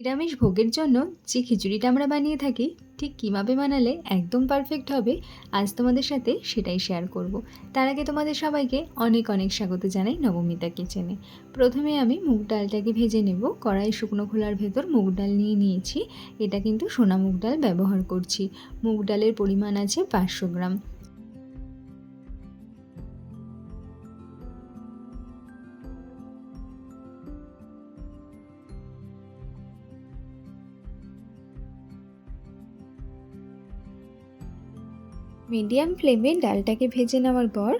নিরামিষ ভোগের জন্য যে খিচুড়িটা আমরা বানিয়ে থাকি, ঠিক কীভাবে বানালে একদম পারফেক্ট হবে, আজ তোমাদের সাথে সেটাই শেয়ার করব। তার আগে তোমাদের সবাইকে অনেক অনেক স্বাগত জানাই নবমিতা কিচেনে প্রথমে আমি মুগ ডালটাকে ভেজে নেব। কড়াই শুকনো খোলার ভেতর মুগ ডাল নিয়ে নিয়েছি। এটা কিন্তু সোনা মুগ ডাল ব্যবহার করছি। মুগ ডালের পরিমাণ আছে পাঁচশো গ্রাম। মিডিয়াম ফ্লেমে ডালটাকে ভেজে নেওয়ার পর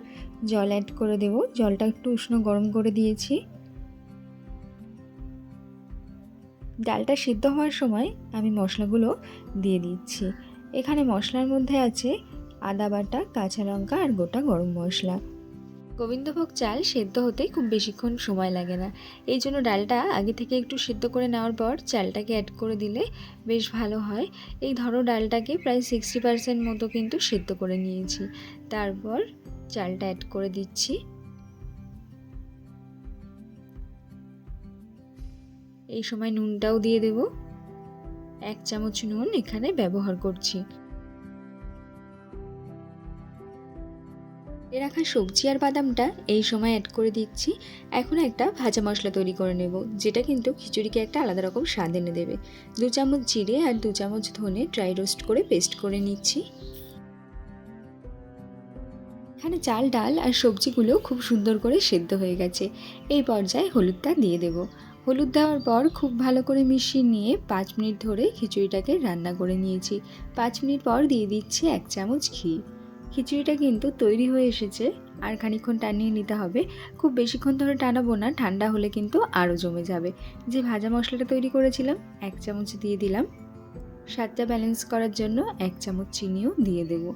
জল অ্যাড করে দেব। জলটা একটু উষ্ণ গরম করে দিয়েছি। ডালটা সিদ্ধ হওয়ার সময় আমি মশলাগুলো দিয়ে দিচ্ছি। এখানে মশলার মধ্যে আছে আদা বাটা, কাঁচা লঙ্কা আর গোটা গরম মশলা। গোবিন্দভোগ চাল সেদ্ধ হতে খুব বেশিক্ষণ সময় লাগে না। এই জন্য ডালটা আগে থেকে একটু সেদ্ধ করে নেওয়ার পর চালটাকে অ্যাড করে দিলে বেশ ভালো হয়। এই ধরো ডালটাকে প্রায় সিক্সটি পার্সেন্ট মতো কিন্তু সেদ্ধ করে নিয়েছি। তারপর চালটা অ্যাড করে দিচ্ছি। এই সময় নুনটাও দিয়ে দেব। এক চামচ নুন এখানে ব্যবহার করছি। রাখা সবজি আর বাদামটা এই সময় অ্যাড করে দিচ্ছি। এখন একটা ভাজা মশলা তৈরি করে নেব, যেটা কিন্তু খিচুড়িকে একটা আলাদা রকম স্বাদ এনে দেবে। দু চামচ জিরে আর দু চামচ ধনে ড্রাই রোস্ট করে পেস্ট করে নিচ্ছি। এখানে চাল, ডাল আর সবজিগুলো খুব সুন্দর করে সেদ্ধ হয়ে গেছে। এই পর্যায়ে হলুদটা দিয়ে দেব। হলুদ দেওয়ার পর খুব ভালো করে মিশিয়ে নিয়ে পাঁচ মিনিট ধরে খিচুড়িটাকে রান্না করে নিয়েছি। পাঁচ মিনিট পর দিয়ে দিচ্ছি এক চামচ ঘি। খিচুড়িটা কিন্তু তৈরি হয়ে এসেছে আর খানিক্ষণ টানিয়ে নিতে হবে। খুব বেশিক্ষণ ধরে টানাবো না, ঠান্ডা হলে কিন্তু আরও জমে যাবে। যে ভাজা মশলাটা তৈরি করেছিলাম, এক চামচ দিয়ে দিলাম। স্বাদটা ব্যালেন্স করার জন্য এক চামচ চিনিও দিয়ে দেবো।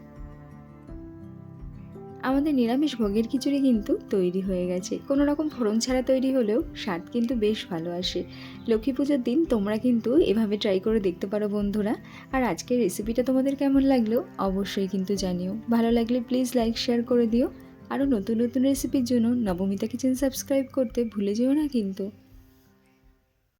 আমাদের নিরামিষ ভোগের খিচুড়ি কিন্তু তৈরি হয়ে গেছে। কোনো রকম ফোড়ন ছাড়া তৈরি হলেও স্বাদ কিন্তু বেশ ভালো আসে। লক্ষ্মী পুজোর দিন তোমরা কিন্তু এভাবে ট্রাই করে দেখতে পারো বন্ধুরা। আর আজকের রেসিপিটা তোমাদের কেমন লাগল অবশ্যই কিন্তু জানিও। ভালো লাগলে প্লিজ লাইক শেয়ার করে দিও। আরও নতুন নতুন রেসিপির জন্য নবমিতা কিচেন সাবস্ক্রাইব করতে ভুলে যেও না কিন্তু।